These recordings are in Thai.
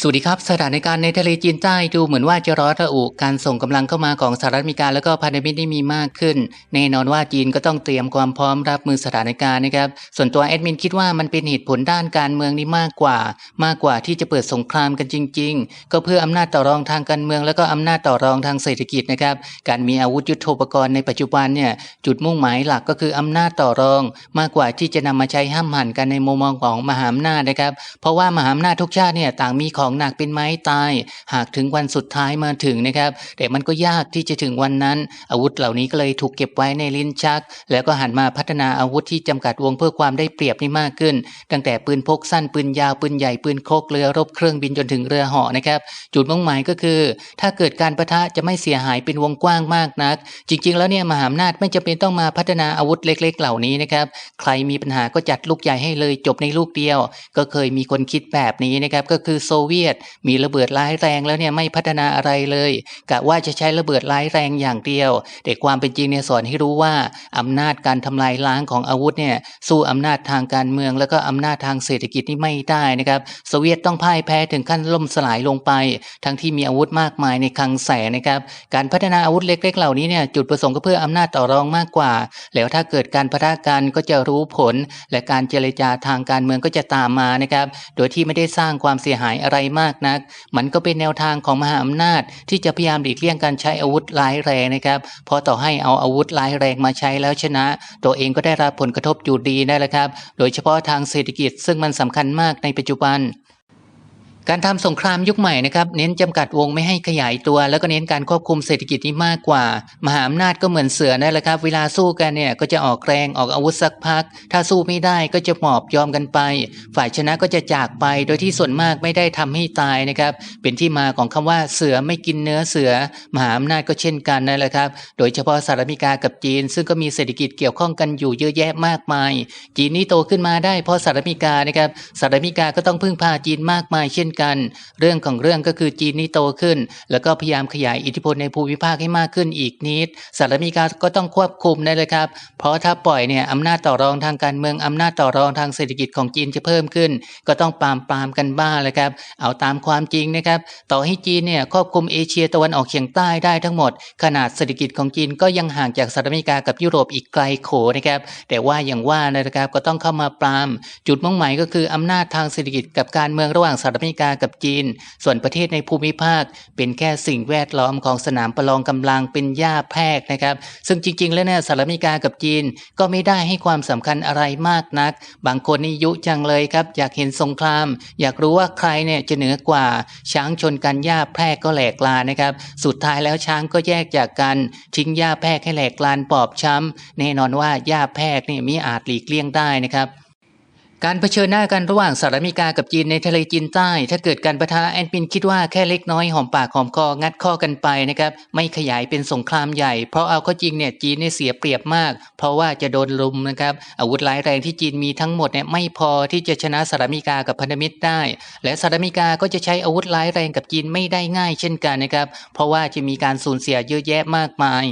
สวัสดีครับ สถานการณ์ในทะเลจีนใต้ดูเหมือนว่าจะร้อนระอุการส่งกำลังเข้ามาของสหรัฐอเมริกาแล้วก็พันธมิตรนี่มีมากขึ้น แน่นอนว่าจีนก็ต้องเตรียมความพร้อมรับมือสถานการณ์นะครับ ส่วนตัวแอดมินคิดว่ามันเป็นเหตุผลด้านการเมืองนี่มากกว่า มากกว่าที่จะเปิดสงครามกันจริง ๆ ก็เพื่ออำนาจต่อรองทางการเมือง แล้วก็อำนาจต่อรองทางเศรษฐกิจนะครับ การมีอาวุธยุโทโธปกรณ์ในปัจจุบันเนี่ยจุดมุ่งหมายหลักก็คืออำนาจต่อรอง มากกว่าที่จะนำมาใช้ห้ามหันกันในมุมมองของมหาอำนาจนะครับ เพราะว่ามหาอำนาจทุกชาติเนี่ยต่างมีของหนักเป็นไม้ตาย หากถึงวันสุดท้ายมาถึงนะครับ แต่มันก็ยากที่จะถึงวันนั้น อาวุธเหล่านี้ก็เลยถูกเก็บไว้ในลิ้นชัก แล้วก็หันมาพัฒนาอาวุธที่จำกัดวงเพื่อความได้เปรียบนี่มากขึ้น ตั้งแต่ปืนพกสั้นปืนยาวปืนใหญ่ปืนโคกเรือรบเครื่องบินจนถึงเรือเหาะนะครับจุดมุ่งหมายก็คือ ถ้าเกิดการประทะจะไม่เสียหายเป็นวงกว้างมากนัก จริง ๆ แล้วเนี่ยมหาอำนาจไม่จำเป็นต้องมาพัฒนาอาวุธเล็ก ๆ เหล่านี้นะครับ ใครมีปัญหาก็จัดลูกใหญ่ให้เลยจบในลูกเดียว ก็เคยมีคนคิดแบบนี้นะครับก็คือโซเวียตมีระเบิดร้ายแรงแล้วเนี่ยไม่พัฒนาอะไรเลยกะว่าจะใช้ระเบิดร้ายแรงอย่างเดียว แต่ความเป็นจริงเนี่ยสอนให้รู้ว่าอำนาจการทำลายล้างของอาวุธเนี่ยสู้อำนาจทางการเมือง แล้วก็อำนาจทางเศรษฐกิจนี่ไม่ได้นะครับโซเวียตต้องพ่ายแพ้ถึงขั้นล่มสลายลงไป ทั้งที่มีอาวุธมากมายในคลังแสงนะครับการพัฒนาอาวุธเล็ก ๆ เหล่านี้เนี่ยจุดประสงค์ก็เพื่ออำนาจต่อรองมากกว่า แล้วถ้าเกิดการพะทะกันก็จะรู้ผล และการเจรจาทางการเมืองก็จะตามมานะครับโดยที่ไม่ได้สร้างความเสียหายอะไรมากนัก มันก็เป็นแนวทางของมหาอำนาจ ที่จะพยายามหลีกเลี่ยงการใช้อาวุธร้ายแรงนะครับเพราะต่อให้เอาอาวุธร้ายแรงมาใช้แล้วชนะ ตัวเองก็ได้รับผลกระทบอยู่ดีได้แล้วครับ โดยเฉพาะทางเศรษฐกิจซึ่งมันสำคัญมากในปัจจุบัน การทำสงครามยุคใหม่นะครับเน้นจำกัดวงไม่ให้ขยายตัว แล้วก็เน้นการควบคุมเศรษฐกิจนี่มากกว่า มหาอำนาจก็เหมือนเสือนั่นแหละครับ เวลาสู้กันเนี่ยก็จะออกแรงออกอาวุธสักพัก ถ้าสู้ไม่ได้ก็จะหมอบยอมกันไป ฝ่ายชนะก็จะจากไป โดยที่ส่วนมากไม่ได้ทำให้ตายนะครับ เป็นที่มาของคำว่าเสือไม่กินเนื้อเสือ มหาอำนาจก็เช่นกันนั่นแหละครับ โดยเฉพาะสหรัฐอเมริกากับจีน ซึ่งก็มีเศรษฐกิจเกี่ยวข้องกันอยู่เยอะแยะมากมาย จีนนี่โตขึ้นมาได้เพราะสหรัฐอเมริกานะครับสหรัฐอเมริกาก็ต้องพึ่งพาจีนมากมายเช่นกัน เรื่องของเรื่องก็คือจีนนี่โตขึ้น แล้วก็พยายามขยายอิทธิพลในภูมิภาคให้มากขึ้นอีกนิดสหรัฐอเมริกาก็ต้องควบคุมนั่นเลยครับ เพราะถ้าปล่อยเนี่ยอำนาจต่อรองทางการเมืองอำนาจต่อรองทางเศรษฐกิจของจีนจะเพิ่มขึ้น ก็ต้องปรามปรามกันบ้างเลยครับ เอาตามความจริงนะครับ ต่อให้จีนเนี่ยครอบคลุมเอเชียตะวันออกเฉียงใต้ได้ทั้งหมด ขนาดเศรษฐกิจของจีนก็ยังห่างจากสหรัฐอเมริกากับยุโรปอีกไกลโขนะครับ แต่ว่าอย่างว่านะครับก็ต้องเข้ามาปราม จุดมุ่งหมายก็คืออำนาจทางเศรษฐกิจกับการเมืองระหว่างสหรัฐอเมริกากับจีน ส่วนประเทศในภูมิภาค เป็นแค่สิ่งแวดล้อมของสนามประลองกำลังเป็นหญ้าแพรกนะครับ ซึ่งจริง ๆ แล้วเนี่ยสหรัฐอเมริกากับจีนก็ไม่ได้ให้ความสำคัญอะไรมากนัก บางคนนี่ยุจังเลยครับ อยากเห็นสงคราม อยากรู้ว่าใครเนี่ยจะเหนือกว่า ช้างชนกันหญ้าแพรกก็แหลกลานนะครับ สุดท้ายแล้วช้างก็แยกจากกัน ทิ้งหญ้าแพรกให้แหลกลานปอบช้ำแน่นอนว่าหญ้าแพรกเนี่ยมิอาจหลีกเลี่ยงได้นะครับ การเผชิญหน้ากันระหว่างสหรัฐอเมริกากับจีนในทะเลจีนใต้ ถ้าเกิดการประทะแอนปินคิดว่าแค่เล็กน้อยหอมปากหอมคองัดข้อกันไปนะครับไม่ขยายเป็นสงครามใหญ่ เพราะเอาเข้าจริงเนี่ยจีนเนี่ยเสียเปรียบมาก เพราะว่าจะโดนลุมนะครับอาวุธร้ายแรงที่จีนมีทั้งหมดเนี่ยไม่พอที่จะชนะสหรัฐอเมริกากับพันธมิตรได้ และสหรัฐอเมริกาก็จะใช้อาวุธร้ายแรงกับจีนไม่ได้ง่ายเช่นกันนะครับเพราะว่าจะมีการสูญเสียเยอะแยะมากมาย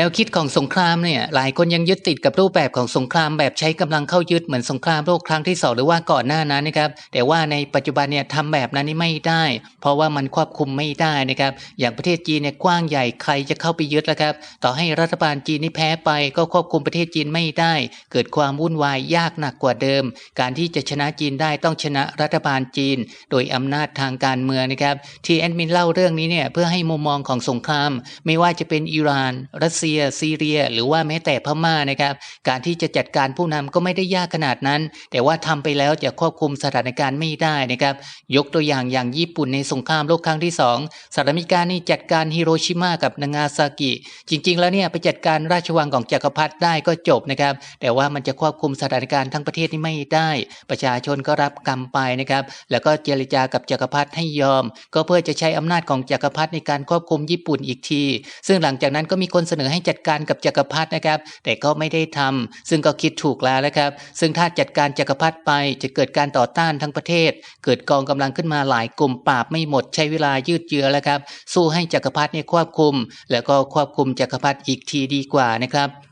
แนวคิดของสงครามเนี่ยหลายคนยังยึดติดกับรูปแบบของสงครามแบบใช้กำลังเข้ายึดเหมือนสงครามโลกครั้งที่สองหรือว่าก่อนหน้านั้นนะครับแต่ว่าในปัจจุบันเนี่ยทำแบบนั้นนี่ไม่ได้ เพราะว่ามันควบคุมไม่ได้นะครับอย่างประเทศจีนเนี่ยกว้างใหญ่ใครจะเข้าไปยึดแล้วครับต่อให้รัฐบาลจีนนี่แพ้ไป ก็ควบคุมประเทศจีนไม่ได้ เกิดความวุ่นวายยากหนักกว่าเดิม การที่จะชนะจีนได้ต้องชนะรัฐบาลจีน โดยอำนาจทางการเมืองนะครับที่แอดมินเล่าเรื่องนี้เนี่ยเพื่อให้มุมมองของสงคราม ไม่ว่าจะเป็นอิหร่านรัสเซียซีเรีย หรือว่าแม้แต่พม่านะครับ การที่จะจัดการผู้นำก็ไม่ได้ยากขนาดนั้น แต่ว่าทำไปแล้วจะควบคุมสถานการณ์ไม่ได้นะครับ ยกตัวอย่างอย่างญี่ปุ่นในสงครามโลกครั้งที่สองสหรัฐอเมริกานี่จัดการฮิโรชิมากับนางาซากิ จริง ๆ แล้วเนี่ยไปจัดการราชวังของจักรพรรดิได้ก็จบนะครับ แต่ว่ามันจะควบคุมสถานการณ์ทั้งประเทศนี่ไม่ได้ ประชาชนก็รับกรรมไปนะครับ แล้วก็เจรจากับจักรพรรดิให้ยอม ก็เพื่อจะใช้อำนาจของจักรพรรดิในการควบคุมญี่ปุ่นอีกที ซึ่งหลังจากนั้นก็มีคนเสนอให้จัดการกับจักรพรรดินะครับ แต่ก็ไม่ได้ทำซึ่งก็คิดถูกแล้วนะครับ ซึ่งถ้าจัดการจักรพรรดิไปจะเกิดการต่อต้านทั้งประเทศ เกิดกองกำลังขึ้นมาหลายกลุ่มปราบไม่หมดใช้เวลายืดเยื้อแล้วครับ สู้ให้จักรพรรดิเนี่ยควบคุม แล้วก็ควบคุมจักรพรรดิอีกทีดีกว่านะครับ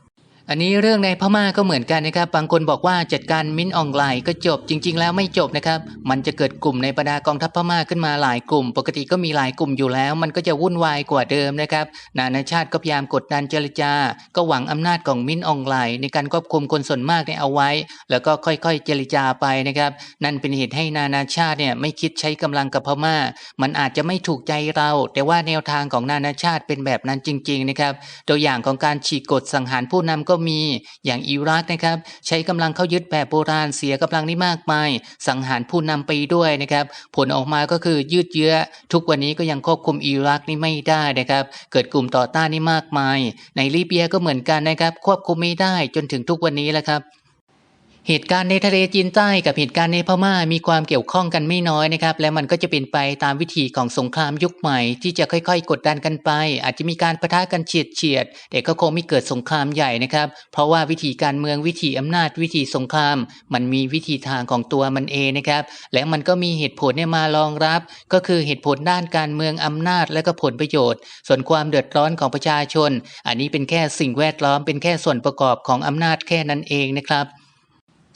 อันนี้เรื่องในพม่าก็เหมือนกันนะครับ บางคนบอกว่าจัดการมิ้นออนไลน์ก็จบจริง ๆ แล้วไม่จบนะครับ มันจะเกิดกลุ่มในบรรดากองทัพพม่าขึ้นมาหลายกลุ่ม ปกติก็มีหลายกลุ่มอยู่แล้ว มันก็จะวุ่นวายกว่าเดิมนะครับ นานาชาติก็พยายามกดดันเจรจา ก็หวังอำนาจของมิ้นออนไลน์ในการควบคุมคนส่วนมากเนี่ยเอาไว้ แล้วก็ค่อยๆเจรจาไปนะครับ นั่นเป็นเหตุให้นานาชาติเนี่ยไม่คิดใช้กำลังกับพม่า มันอาจจะไม่ถูกใจเรา แต่ว่าแนวทางของนานาชาติเป็นแบบนั้นจริง ๆ นะครับ ตัวอย่างของการฉีกกฎสังหารผู้นำก็มีอย่างอิรักนะครับ ใช้กำลังเข้ายึดแบบโบราณเสียกำลังนี้มากมาย สังหารผู้นำไปด้วยนะครับ ผลออกมาก็คือยืดเยื้อ ทุกวันนี้ก็ยังควบคุมอิรักนี่ไม่ได้นะครับ เกิดกลุ่มต่อต้านนี่มากมาย ในลิเบียก็เหมือนกันนะครับ ควบคุมไม่ได้จนถึงทุกวันนี้แหละครับ เหตุการณ์ในทะเลจีนใต้กับเหตุการณ์ในพม่ามีความเกี่ยวข้องกันไม่น้อยนะครับ และมันก็จะเป็นไปตามวิธีของสงครามยุคใหม่ ที่จะค่อยๆ กดดันกันไป อาจจะมีการประทะกันเฉียดเฉียดๆแต่ก็คงไม่เกิดสงครามใหญ่นะครับ เพราะว่าวิธีการเมืองวิธีอำนาจวิธีสงคราม มันมีวิธีทางของตัวมันเองนะครับ และมันก็มีเหตุผลเนี่ยมารองรับ ก็คือเหตุผลด้านการเมืองอำนาจและก็ผลประโยชน์ ส่วนความเดือดร้อนของประชาชน อันนี้เป็นแค่สิ่งแวดล้อมเป็นแค่ส่วนประกอบของอำนาจแค่นั้นเองนะครับ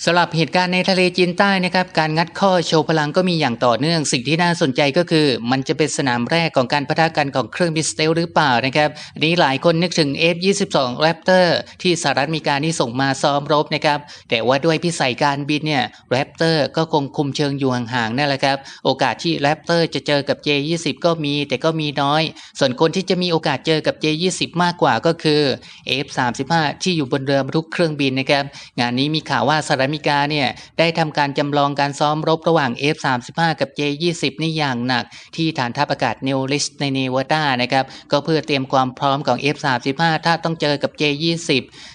สำหรับเหตุการณ์ในทะเลจีนใต้นะครับการงัดข้อโชว์พลังก็มีอย่างต่อเนื่อง สิ่งที่น่าสนใจก็คือ มันจะเป็นสนามแรกของการพะทะกันของเครื่องบินสเตลหรือเปล่านะครับอันนี้หลายคนนึกถึง F22 Raptor ที่สหรัฐอเมริกานี่ส่งมาซ้อมรบนะครับแต่ว่าด้วยพิสัยการบินเนี่ย Raptor ก็คงคุมเชิงอยู่ห่างๆนั่นแหละครับโอกาสที่ Raptor จะเจอกับ J20 ก็มีแต่ก็มีน้อย ส่วนคนที่จะมีโอกาสเจอกับ J20 มากกว่าก็คือ F35 ที่อยู่บนเรือบรรทุกเครื่องบินนะครับงานนี้มีข่าวว่าสหรัฐมิกาเนี่ยได้ทำการจำลองการซ้อมรบระหว่าง F35 กับ J20 นี่อย่างหนัก ที่ฐานทัพอากาศเนวลิสในเนวาดานะครับก็เพื่อเตรียมความพร้อมของ F35 ถ้าต้องเจอกับ J20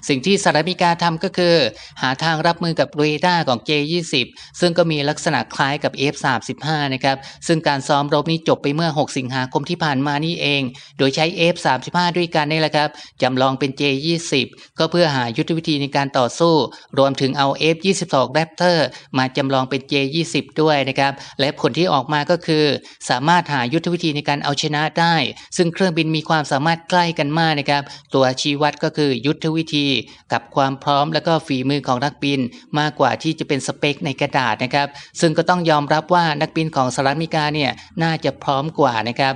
สิ่งที่สหรัฐอเมริกาทำก็คือ หาทางรับมือกับเรดาร์ของ J20 ซึ่งก็มีลักษณะคล้ายกับ F35 นะครับซึ่งการซ้อมรบนี้จบไปเมื่อ 6 สิงหาคมที่ผ่านมานี่เอง โดยใช้ F35 ด้วยกันนี่แหละครับจำลองเป็น J20 ก็เพื่อหายุทธวิธีในการต่อสู้ รวมถึงเอา F22 Raptor มาจำลองเป็น J20 ด้วยนะครับ และผลที่ออกมาก็คือ สามารถหายุทธวิธีในการเอาชนะได้ ซึ่งเครื่องบินมีความสามารถใกล้กันมากนะครับ ตัวชี้วัดก็คือยุทธวิธีกับความพร้อมและก็ฝีมือของนักบิน มากกว่าที่จะเป็นสเปคในกระดาษนะครับ ซึ่งก็ต้องยอมรับว่านักบินของสหรัฐอเมริกาเนี่ยน่าจะพร้อมกว่านะครับ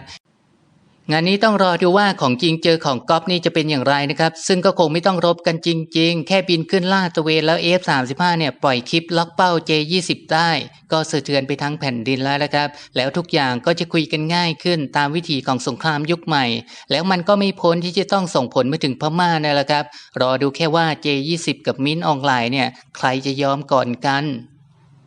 งานนี้ต้องรอดูว่าของจริงเจอของก๊อปนี่จะเป็นอย่างไรนะครับ ซึ่งก็คงไม่ต้องรบกันจริง ๆ แค่บินขึ้นลาตะเวนแล้ว F35 เนี่ยปล่อยคลิปล็อกเป้า J20 ได้ ก็สะเทือนไปทั้งแผ่นดินแล้วนะครับ แล้วทุกอย่างก็จะคุยกันง่ายขึ้นตามวิธีของสงครามยุคใหม่ แล้วมันก็ไม่พ้นที่จะต้องส่งผลมาถึงพม่านั่นแหละครับ รอดูแค่ว่า J20 กับมินออนไลน์เนี่ยใครจะยอมก่อนกัน